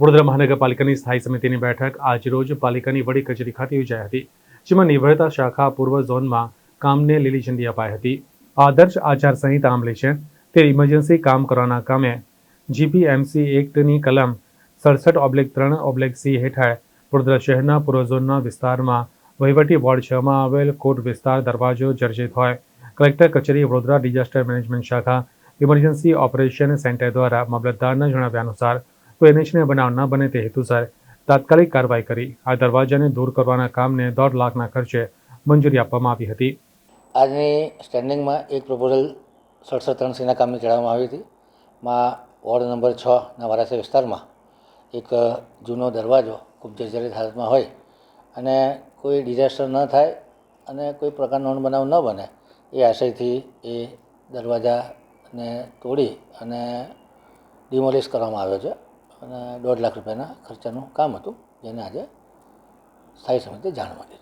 વડોદરા મહાનગરપાલિકાની સ્થાયી સમિતિની બેઠક આજરોજ પાલિકાની વડી કચેરી ખાતે યોજાઈ હતી, જેમાં નિર્ભયતા શાખા પૂર્વ ઝોનમાં કામને લીલી ઝંડી અપાઈ હતી. આદર્શ આચાર સંહિતા અમલી છે. તે ઇમરજન્સી કામ કરવાના કામે જીપીએમસી એક્ટની કલમ સડસઠ ઓબ્લેક ત્રણ ઓબ્લેક સી હેઠળ વડોદરા શહેરના પૂર્વ ઝોનના વિસ્તારમાં વહીવટી વોર્ડ છમાં આવેલ કોર્ટ વિસ્તાર દરવાજો જર્જરિત હોય. કલેક્ટર કચેરી વડોદરા ડિઝાસ્ટર મેનેજમેન્ટ શાખા ઇમરજન્સી ઓપરેશન સેન્ટર દ્વારા મામલતદારના જણાવ્યા અનુસાર કોઈ એનએચને બનાવ ન બને તે હેતુસર તાત્કાલિક કાર્યવાહી કરી. આ દરવાજાને દૂર કરવાના કામને દોઢ લાખના ખર્ચે મંજૂરી આપવામાં આવી હતી. આજની સ્ટેન્ડિંગમાં એક પ્રપોઝલ સડસઠ ત્રણ સીના કામની ચડાવવામાં આવી હતી. માં વોર્ડ નંબર છના વારાસી વિસ્તારમાં એક જૂનો દરવાજો ખૂબ જર્જરિત હાલતમાં હોય અને કોઈ ડિઝાસ્ટર ન થાય અને કોઈ પ્રકારનો બનાવ ન બને એ આશયથી એ દરવાજાને તોડી અને ડિમોલિશ કરવામાં આવ્યો છે. અને દોઢ લાખ રૂપિયાના ખર્ચાનું કામ હતું જેને આજે સ્થાયી સમિતિ જાણ મળી છે.